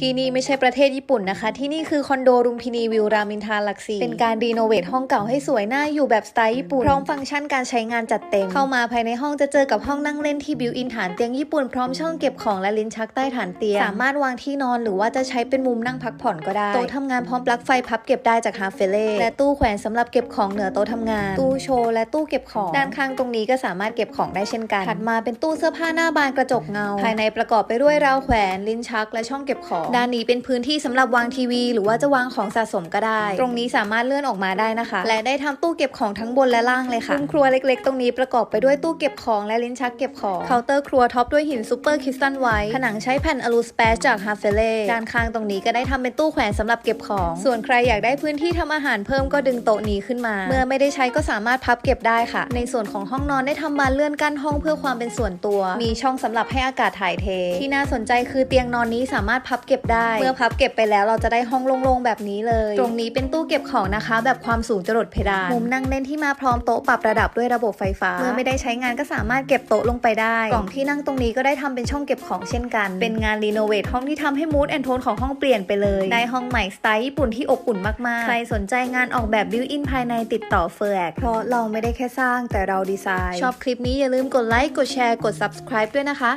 ที่นี่ไม่ใช่ประเทศญี่ปุ่นนะคะ ที่นี่คือคอนโดรุมพินีวิวรามินทาลักสี่เป็นการรีโนเวทห้องเก่าให้สวยน่าอยู่แบบสไตล์ญี่ปุ่น พร้อมฟังก์ชันการใช้งานจัดเต็ม เข้ามาภายในห้องจะเจอกับห้องนั่งเล่นที่บิวอินฐานเตียงญี่ปุ่นพร้อมช่องเก็บของและลิ้นชักใต้ฐานเตียง สามารถวางที่นอนหรือว่าจะใช้เป็นมุมนั่งพักผ่อนก็ได้โต๊ะทำงานพร้อมปลั๊กไฟพับเก็บได้จากฮาเฟเล่และตู้แขวนสำหรับเก็บของเหนือโต๊ะทำงาน ตู้โชว์และตู้เก็บของ ด้านข้างตรงนี้ก็สามารถเก็บของได้เช่นกันถัดมาเป็นตู้เสื้อผ้าหน้าบานกระจกเงา ภายในประกอบไปด้วยราวแขวนลิ้นชักและช่องเก็บของด้านนี้เป็นพื้นที่สำหรับวางทีวี หรือว่าจะวางของสะสมก็ได้ ตรงนี้สามารถเลื่อนออกมาได้นะคะ และได้ทำตู้เก็บของทั้งบนและล่างเลยค่ะมุมครัวเล็กๆ ตรงนี้ประกอบไปด้วยตู้เก็บของและลิ้นชักเก็บของเคาน์เตอร์ครัวท็อปด้วยหินซูเปอร์คริสตัลไวท์ผนังใช้แผ่นอลูสเปซจากฮาเฟเล่ด้านข้างตรงนี้ก็ได้ทำเป็นตู้แขวนสำหรับเก็บของ ส่วนใครอยากได้พื้นที่ทำอาหารเพิ่มก็ดึงโต๊ะนี้ขึ้นมา เมื่อไม่ได้ใช้ก็สามารถพับเก็บได้ค่ะ ในส่วนของห้องนอนได้ทำบานเลื่อนกั้นห้องเพื่อความเป็นส่วนตัว มีช่องสำหรับให้อากาศถ่ายเท ที่น่าสนใจคือเตียงนอนนี้สามารถพับเก็บได้ เมื่อพับเก็บไปแล้วเราจะได้ห้องโล่งๆแบบนี้เลย ตรงนี้เป็นตู้เก็บของนะคะ แบบความสูงจรดเพดานมุมนั่งเล่นที่มาพร้อมโต๊ะปรับระดับด้วยระบบไฟฟ้า เมื่อไม่ได้ใช้งานก็สามารถเก็บโต๊ะลงไปได้ กล่องที่นั่งตรงนี้ก็ได้ทำเป็นช่องเก็บของเช่นกัน เป็นงานรีโนเวทห้องที่ทำให้มูดแอนโทนของห้องเปลี่ยนไปเลย ได้ห้องใหม่สไตล์ญี่ปุ่นที่อบอุ่นมากๆ ใครสนใจงานออกแบบบิวอินภายในติดต่อเฟอร์แเพราะเราไม่ได้แค่สร้างแต่เราดีไซน์ ชอบคลิปนี้อย่าลืมกดไลค์ กดแชร์ กด subscribe ด้วยนะคะ